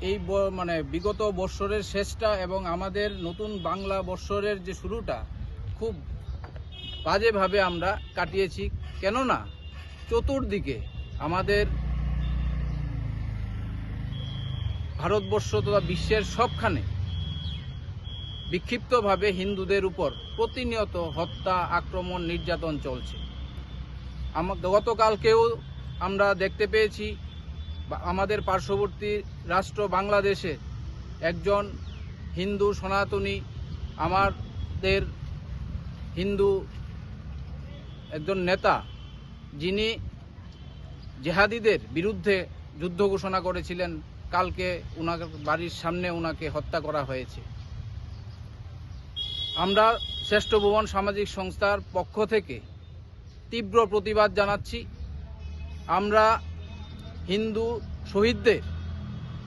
এই মানে বিগত বৎসরের শেষটা এবং আমাদের নতুন বাংলা বৎসরের যে শুরুটা খুব বাজেভাবে আমরা কাটিয়েছি। কেননা চতুর্দিকে আমাদের ভারতবর্ষ তথা বিশ্বের সবখানে বিক্ষিপ্তভাবে হিন্দুদের উপর প্রতিনিয়ত হত্যা, আক্রমণ, নির্যাতন চলছে। গতকালকেও আমরা দেখতে পেয়েছি আমাদের পার্শ্ববর্তী রাষ্ট্র বাংলাদেশে একজন হিন্দু সনাতনী, আমাদের হিন্দু একজন নেতা, যিনি জেহাদিদের বিরুদ্ধে যুদ্ধ ঘোষণা করেছিলেন, কালকে উনাকে বাড়ির সামনে ওনাকে হত্যা করা হয়েছে। আমরা শ্রেষ্ঠ ভুবন সামাজিক সংস্থার পক্ষ থেকে তীব্র প্রতিবাদ জানাচ্ছি। আমরা হিন্দু শহীদদের